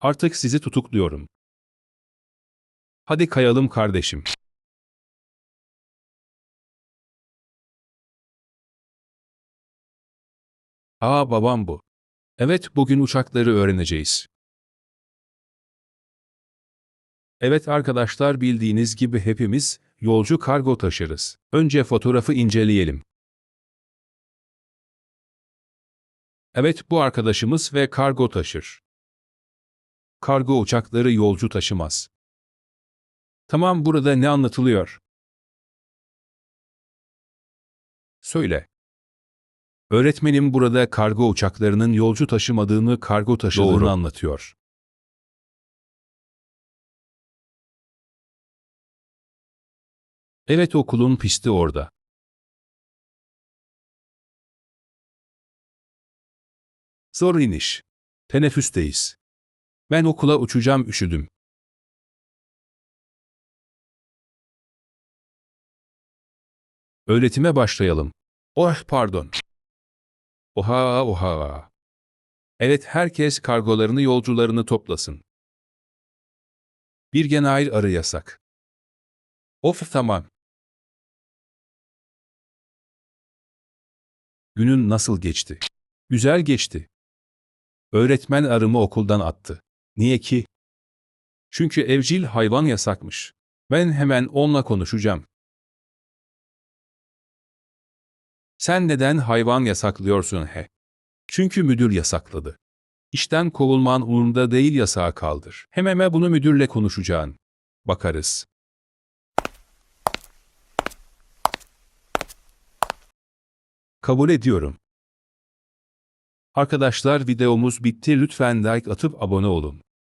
Artık sizi tutukluyorum. Hadi kayalım kardeşim. Aa babam bu. Evet bugün uçakları öğreneceğiz. Evet arkadaşlar bildiğiniz gibi hepimiz yolcu kargo taşırız. Önce fotoğrafı inceleyelim. Evet bu arkadaşımız ve kargo taşır. Kargo uçakları yolcu taşımaz. Tamam burada ne anlatılıyor? Söyle. Öğretmenim burada kargo uçaklarının yolcu taşımadığını, kargo taşıdığını Doğru. anlatıyor. Evet okulun pisti orada. Zor iniş. Teneffüsteyiz. Ben okula uçacağım üşüdüm. Öğretime başlayalım. Oh pardon. Oha oha. Evet herkes kargolarını yolcularını toplasın. Bir genel arı yasak. Of tamam. Günün nasıl geçti? Güzel geçti. Öğretmen arımı okuldan attı. Niye ki? Çünkü evcil hayvan yasakmış. Ben hemen onunla konuşacağım. Sen neden hayvan yasaklıyorsun he? Çünkü müdür yasakladı. İşten kovulman umurumda değil yasağı kaldır. Hemen bunu müdürle konuşacağın. Bakarız. Kabul ediyorum. Arkadaşlar videomuz bitti. Lütfen like atıp abone olun.